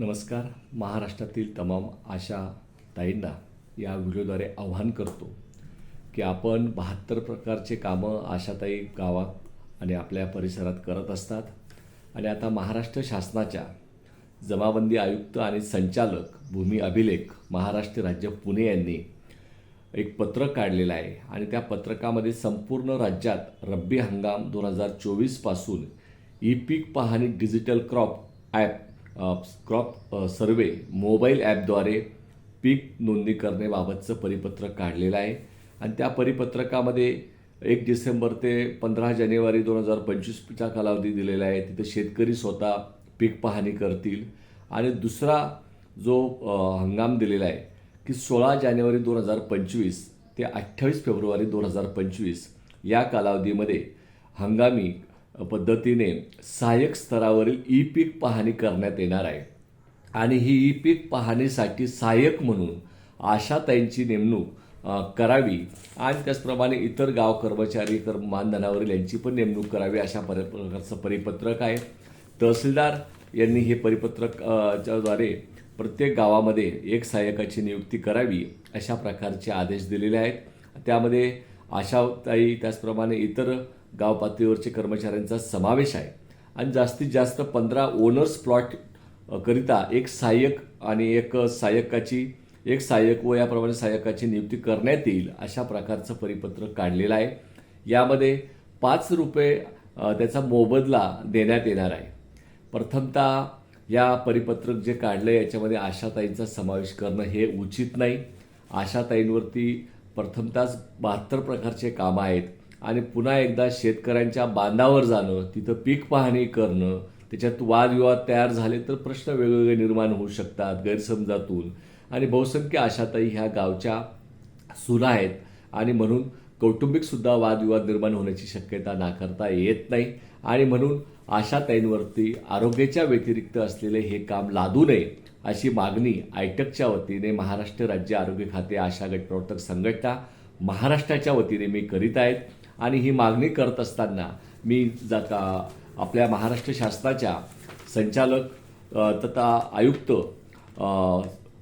नमस्कार. महाराष्ट्रातील तमाम आशा ताईंना या व्हिडिओद्वारे आव्हान करतो की आपण बहात्तर प्रकारचे कामं आशाताई गावात आणि आपल्या परिसरात करत असतात. आणि आता महाराष्ट्र शासनाच्या जमाबंदी आयुक्त आणि संचालक भूमी अभिलेख महाराष्ट्र राज्य पुणे यांनी एक पत्रक काढलेलं आहे. आणि त्या पत्रकामध्ये संपूर्ण राज्यात रब्बी हंगाम दोन हजार चोवीसपासून ई पीक पाहणी digital crop app crop survey mobile ॲपद्वारे पीक नोंदणी करण्याबाबतचं परिपत्रक काढलेलं आहे. आणि त्या परिपत्रकामध्ये एक डिसेंबर ते पंधरा जानेवारी दोन हजार पंचवीसचा कालावधी दिलेला आहे. तिथं शेतकरी स्वतः पीक पाहणी करतील. आणि दुसरा जो हंगाम दिलेला आहे की सोळा जानेवारी दोन हजार पंचवीस ते अठ्ठावीस फेब्रुवारी दोन हजार पंचवीस या कालावधीमध्ये हंगामी पद्धतीने सहाय्यक स्तरावरील ई पीक पाहणी करण्यात येणार आहे. आणि ही ई पीक पाहणीसाठी सहाय्यक म्हणून आशाताईंची नेमणूक करावी आणि त्याचप्रमाणे इतर गाव कर्मचारी कर मानधनावरील यांची पण नेमणूक करावी अशा परि प्रकारचं परिपत्रक आहे. तहसीलदार यांनी हे परिपत्रक च्याद्वारे प्रत्येक गावामध्ये एक सहाय्यकाची नियुक्ती करावी अशा प्रकारचे आदेश दिलेले आहेत. त्यामध्ये आशाताई त्याचप्रमाणे इतर गाव पातळीवरचे कर्मचाऱ्यांचा समावेश आहे. आणि जास्तीत जास्त पंधरा ओनर्स प्लॉट करिता एक सहाय्यक आणि एक सहाय्यकाची एक सहाय्यक व याप्रमाणे सहाय्यकाची नियुक्ती करण्यात येईल अशा प्रकारचं परिपत्रक काढलेलं आहे. यामध्ये पाच रुपये त्याचा मोबदला देण्यात येणार आहे. प्रथमतः या परिपत्रक जे काढलं आहे याच्यामध्ये आशाताईंचा समावेश करणं हे उचित नाही. आशाताईंवरती प्रथमतःच बहात्तर प्रकारचे कामं आहेत. आणि पुन्हा एकदा शेतकऱ्यांच्या बांधावर जाणं तिथं पीक पाहणी करणं त्याच्यात वादविवाद तयार झाले तर प्रश्न वेगवेगळे निर्माण होऊ शकतात गैरसमजातून. आणि बहुसंख्य आशाताई ह्या गावच्या सुना आहेत आणि म्हणून कौटुंबिकसुद्धा वादविवाद निर्माण होण्याची शक्यता नाकारता येत नाही. आणि म्हणून आशाताईंवरती आरोग्याच्या व्यतिरिक्त असलेले हे काम लादू नये अशी मागणी आयटकच्या वतीने महाराष्ट्र राज्य आरोग्य खाते आशा गट प्रवर्तक संघटना महाराष्ट्राच्या वतीने मी करीत आहेत. आणि ही मागणी करत असताना मी जाता आपल्या महाराष्ट्र शासनाच्या संचालक तथा आयुक्त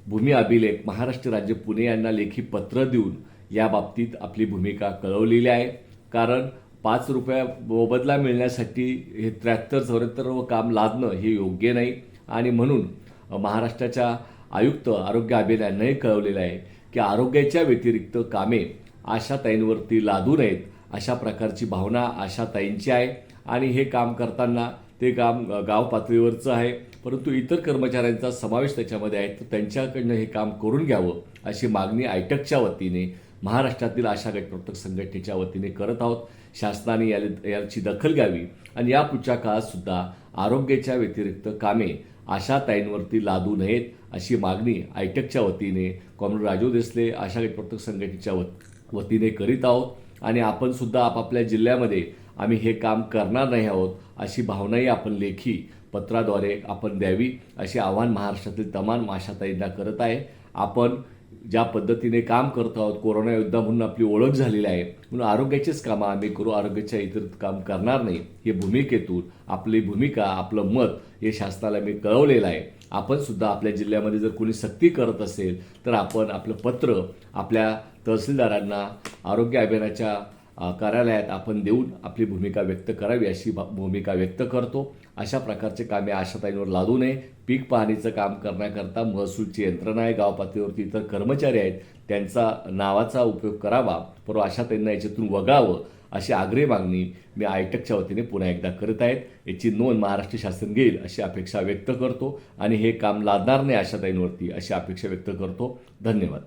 भूमी अभिलेख महाराष्ट्र राज्य पुणे यांना लेखी पत्र देऊन या बाबतीत आपली भूमिका कळवलेली आहे. कारण पाच रुपया मोबदला मिळण्यासाठी हे त्र्याहत्तर चौऱ्याहत्तर व काम लादणं हे योग्य नाही. आणि म्हणून महाराष्ट्राच्या आयुक्त आरोग्य अभियानांनाही कळवलेलं आहे की आरोग्याच्या व्यतिरिक्त कामे आशाताईंवरती लादू नयेत. अशा प्रकारची भावना आशाताईंची आहे. आणि हे काम करताना ते काम गाव पातळीवरचं आहे. परंतु इतर कर्मचाऱ्यांचा समावेश त्याच्यामध्ये आहे. तर त्यांच्याकडनं हे काम करून घ्यावं अशी मागणी आयटकच्या वतीने महाराष्ट्रातील आशा गटप्रवर्तक संघटनेच्या वतीने करत आहोत. शासनाने या- याची दखल घ्यावी. आणि या पुढच्या काळात सुद्धा आरोग्याच्या व्यतिरिक्त कामे आशाताईंवरती लादू नयेत अशी मागणी आयटकच्या वतीने कॉम्रेड राजू देसले आशा गटप्रवर्तक संघटनेच्या वत- वतीने करीत आहोत. आणि आपण सुद्धा आपापल्या जिल्ह्यामध्ये आम्ही हे काम करणार नाही आहोत अशी भावनाही आपण लेखी पत्राद्वारे आपण द्यावी असे आव्हान महाराष्ट्रातील तमाम आशाताईंना करत आहे. आपण ज्या पद्धतीने काम करत आहोत कोरोना योद्धा म्हणून आपली ओळख झालेली आहे म्हणून आरोग्याचीच कामं आम्ही करू आरोग्याच्या इतर काम करणार नाही हे भूमिकेतून आपली भूमिका आपलं मत हे शासनाला मी कळवलेलं आहे. आपण सुद्धा आपल्या जिल्ह्यामध्ये जर कोणी सक्ती करत असेल तर आपण आपलं पत्र आपल्या तहसीलदारांना आरोग्य अभियानाच्या कार्यालयात आपण देऊन आपली भूमिका व्यक्त करावी अशी भूमिका व्यक्त करतो. अशा प्रकारचे कामे आशाताईंवर लादू नये. पीक पाहणीचं काम करण्याकरता महसूलची यंत्रणा आहे. गाव पातळीवरती इतर कर्मचारी आहेत. त्यांचा नावाचा उपयोग करावा. परंतु आशाताईंना याच्यातून वगावं अशी आग्रही मागणी मी आयटकच्या वतीने पुन्हा एकदा करत आहेत. याची नोंद महाराष्ट्र शासन घेईल अशी अपेक्षा व्यक्त करतो आणि हे काम लादणार नाही आशाताईंवरती अशी अपेक्षा व्यक्त करतो. धन्यवाद.